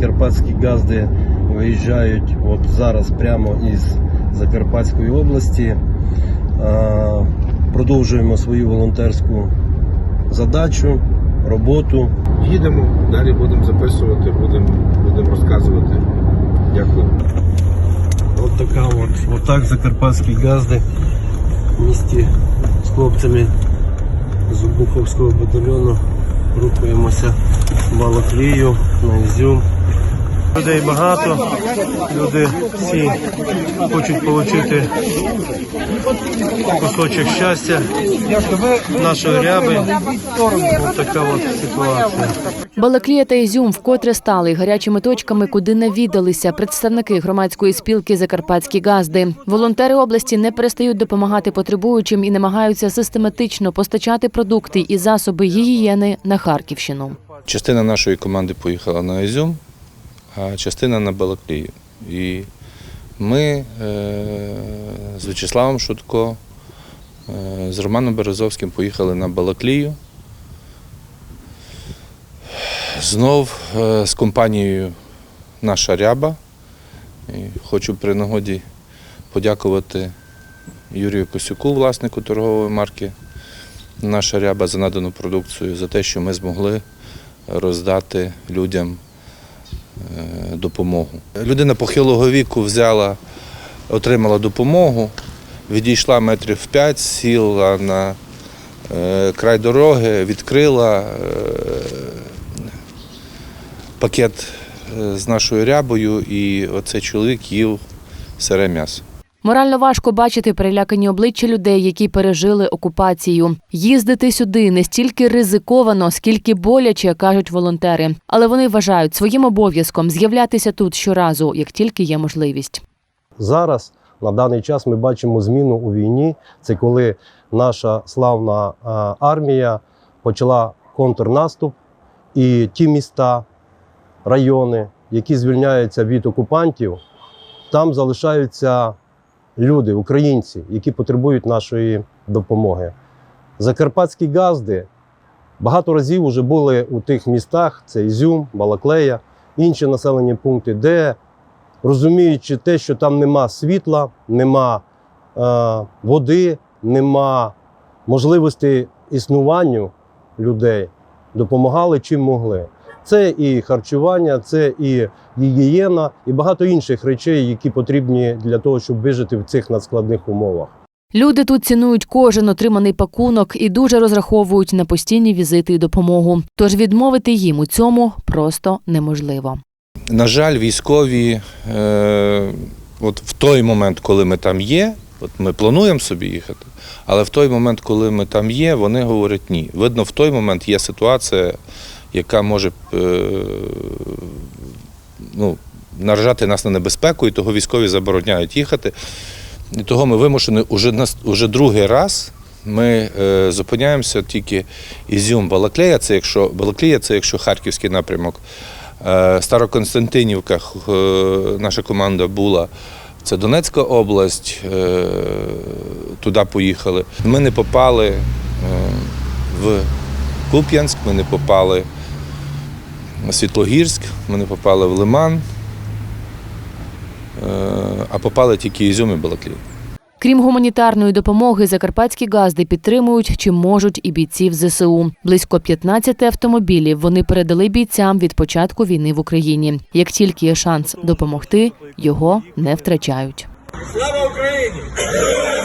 закарпатські газди виїжджають от зараз прямо із Закарпатської області. Продовжуємо свою волонтерську задачу, роботу. Їдемо, далі будемо записувати, будемо будемо розказувати. Дякую. От така от, от так закарпатські газди в місті з хлопцями з Обуховського батальйону рухаємося в Балаклію, на Ізюм. Людей багато, люди всі хочуть отримати кусочок щастя нашої ряби. Ось така от ситуація. Балаклія та Ізюм вкотре стали гарячими точками, куди навідалися представники громадської спілки Закарпатські газди. Волонтери області не перестають допомагати потребуючим і намагаються систематично постачати продукти і засоби гігієни на Харківщину. Частина нашої команди поїхала на Ізюм, а частина на Балаклію. І ми е, з В'ячеславом Шутко, е, з Романом Березовським поїхали на Балаклію. Знов е, з компанією Наша Ряба. І хочу при нагоді подякувати Юрію Косюку, власнику торгової марки Наша Ряба за надану продукцію, за те, що ми змогли роздати людям допомогу. Людина похилого віку взяла, отримала допомогу, відійшла метрів 5, сіла на е, край дороги, відкрила е, пакет е, з нашою рябою, і оцей чоловік їв сире м'ясо. Морально важко бачити перелякані обличчя людей, які пережили окупацію. Їздити сюди не стільки ризиковано, скільки боляче, кажуть волонтери. Але вони вважають своїм обов'язком з'являтися тут щоразу, як тільки є можливість. Зараз на даний час ми бачимо зміну у війні. Це коли наша славна е, армія почала контрнаступ, і ті міста, райони, які звільняються від окупантів, там залишаються люди, українці, які потребують нашої допомоги. Закарпатські газди багато разів вже були у тих містах: це Ізюм, Балаклея, інші населені пункти, де розуміючи те, що там нема світла, нема е, води, нема можливості існуванню людей, допомагали чим могли. Це і харчування, це і гігієна, і багато інших речей, які потрібні для того, щоб вижити в цих надскладних умовах. Люди тут цінують кожен отриманий пакунок і дуже розраховують на постійні візити і допомогу. Тож відмовити їм у цьому просто неможливо. На жаль, військові, е, от в той момент, коли ми там є, от ми плануємо собі їхати, але в той момент, коли ми там є, вони говорять ні. Видно, в той момент є ситуація, яка може е, ну, наражати нас на небезпеку, і того військові забороняють їхати. І того ми вимушені уже, нас- уже другий раз. Ми е, зупиняємося тільки Ізюм Балаклея, це якщо Балаклія, це якщо харківський напрямок. Е, Староконстантинівка, е, наша команда була. Це Донецька область, е, туди поїхали. Ми не попали е, в Куп'янськ, ми не попали в Світлогірськ, ми не попали в Лиман, е, а попали тільки Ізюм і Балаклія. Крім гуманітарної допомоги, закарпатські газди підтримують чим можуть і бійців ЗСУ. Близько 15 автомобілів вони передали бійцям від початку війни в Україні. Як тільки є шанс допомогти, його не втрачають. Слава Україні!